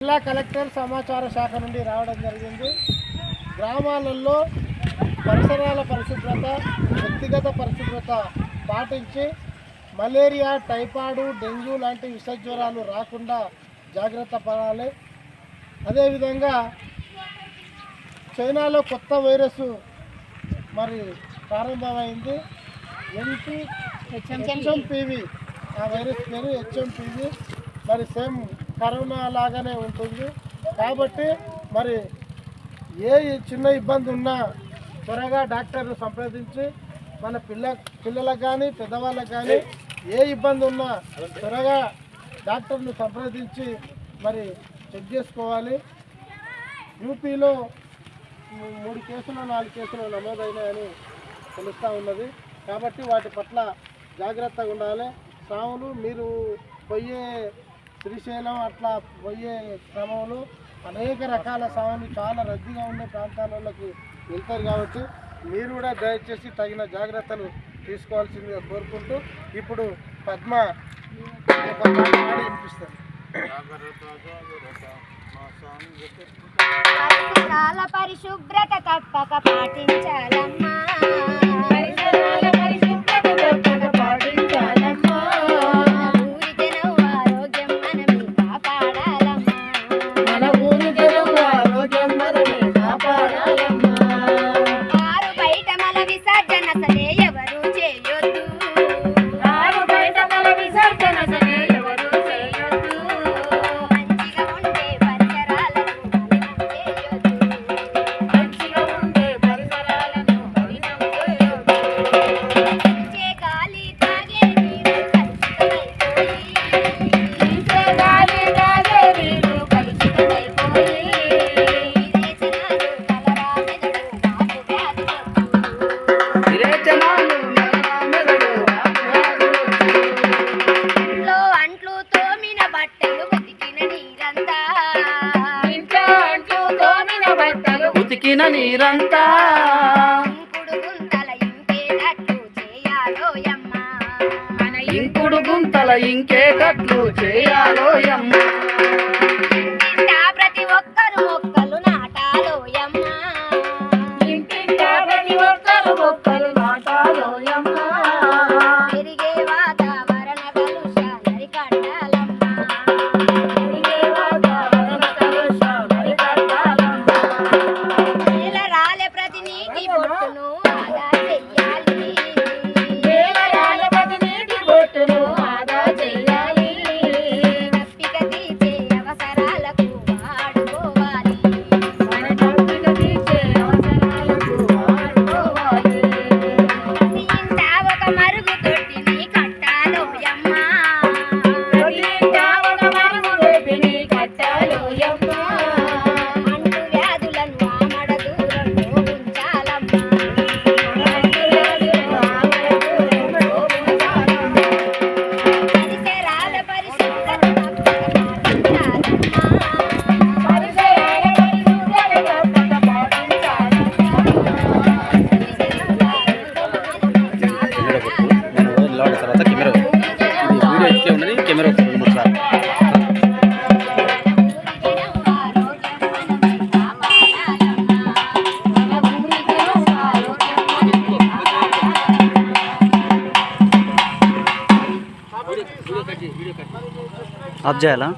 జిల్లా కలెక్టర్ సమాచార శాఖ నుండి రావడం జరిగింది. గ్రామాలలో పరిసరాల పరిశుభ్రత వ్యక్తిగత పరిశుభ్రత పాటించి మలేరియా టైఫాయిడ్ డెంగ్యూ లాంటి విష జ్వరాలు రాకుండా జాగ్రత్త పడాలి. అదేవిధంగా చైనాలో కొత్త వైరస్ మరి ప్రారంభమైంది. ఎంపీ హెచ్ఎంపీవి ఆ వైరస్ పేరు హెచ్ఎంపీవి మరి సేమ్ కరోనా లాగానే ఉంటుంది. కాబట్టి మరి ఏ చిన్న ఇబ్బంది ఉన్నా త్వరగా డాక్టర్ను సంప్రదించి మన పిల్ల పిల్లలకు కానీ పెద్దవాళ్ళకి కానీ ఏ ఇబ్బంది ఉన్నా త్వరగా డాక్టర్ను సంప్రదించి మరి చెక్ చేసుకోవాలి. యూపీలో మూడు కేసులు నాలుగు కేసులు నమోదైనాయని తెలుస్తూ ఉన్నది. కాబట్టి వాటి పట్ల జాగ్రత్తగా ఉండాలి. సాములు మీరు పోయే శ్రీశైలం అట్లా పోయే క్రమంలో అనేక రకాల సాములు చాలా రద్దీగా ఉండే ప్రాంతాలలోకి వెళ్తారు కాబట్టి మీరు కూడా దయచేసి తగిన జాగ్రత్తలు తీసుకోవాల్సిందిగా కోరుకుంటూ ఇప్పుడు పద్మ వినిపిస్తారు పరిశుభ్రత తప్పక పాటించాలమ్మా. ఉతికిన నీరంతా. ఇంకుడు గుంతల ఇంకేటట్లు చేయాలో ప్రతి ఒక్కరు మొక్కలు నాటాలో ఇంటింటా ప్రతి ఒక్కరు మొక్కలు నాటాలో లోడ్ తర్వాత కెమెరా ఇది వీడియో ఉన్నది కెమెరా ఆఫ్ చేయాలా